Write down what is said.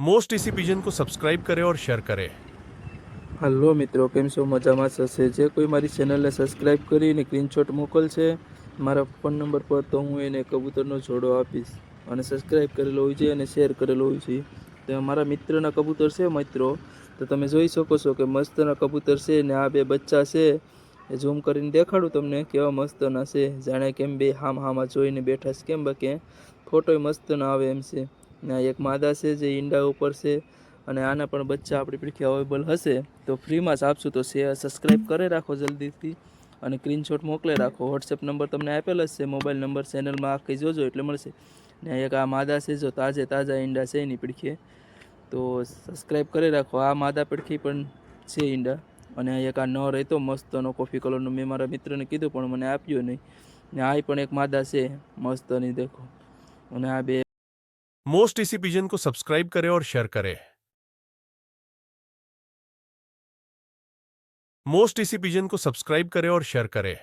Most EC Pigeon કો subscribe કરે ઓર share કરે હલો મિત્રો કેમ છો મજામાં થશે જે કોઈ મારી ચેનલને સબસ્ક્રાઇબ કરીને સ્ક્રીનશોટ મોકલશે મારા ફોન નંબર પર તો હું એને કબૂતરનો જોડો આપીશ. અને સબસ્ક્રાઇબ કરેલો હોય છે અને શેર કરેલો હોય છે. તો મારા મિત્રના કબૂતર છે મિત્રો. તો તમે જોઈ શકો છો કે મસ્તના કબૂતર છે ને આ બે બચ્ચા છે. એ ઝૂમ કરીને દેખાડું તમને કેવા મસ્તના છે. જાણે કેમ બે હામ હામાં જોઈને બેઠા છે. કેમ બાકી? ફોટોય મસ્તના આવે એમ છે. ને એક માદા છે જે ઈંડા ઉપર છે અને આના પણ બચ્ચા આપણી પીઠી અવેલેબલ હશે. તો ફ્રીમાં જ આપશું. તો શેર સબસ્ક્રાઈબ કરી રાખો જલ્દીથી અને સ્ક્રીનશોટ મોકલી રાખો. વોટ્સએપ નંબર તમને આપેલ જ છે. મોબાઈલ નંબર ચેનલમાં આખી જોજો એટલે મળશે. ને એક આ માદા છે જો તાજે તાજા ઈંડા છે એની પીડખીએ તો સબસ્ક્રાઈબ કરી રાખો. આ માદા પીડખી પણ છે ઈંડા. અને એક આ ન રહેતો મસ્તનો કોફી કલરનો. મેં મારા મિત્રને કીધું પણ મને આપ્યો નહીં. ને આ પણ એક માદા છે. મસ્તની, દેખો. અને આ બે मोस्ट इसी पिजन को सब्सक्राइब करें और शेयर करें मोस्ट इसी पिजन को सब्सक्राइब करें और शेयर करें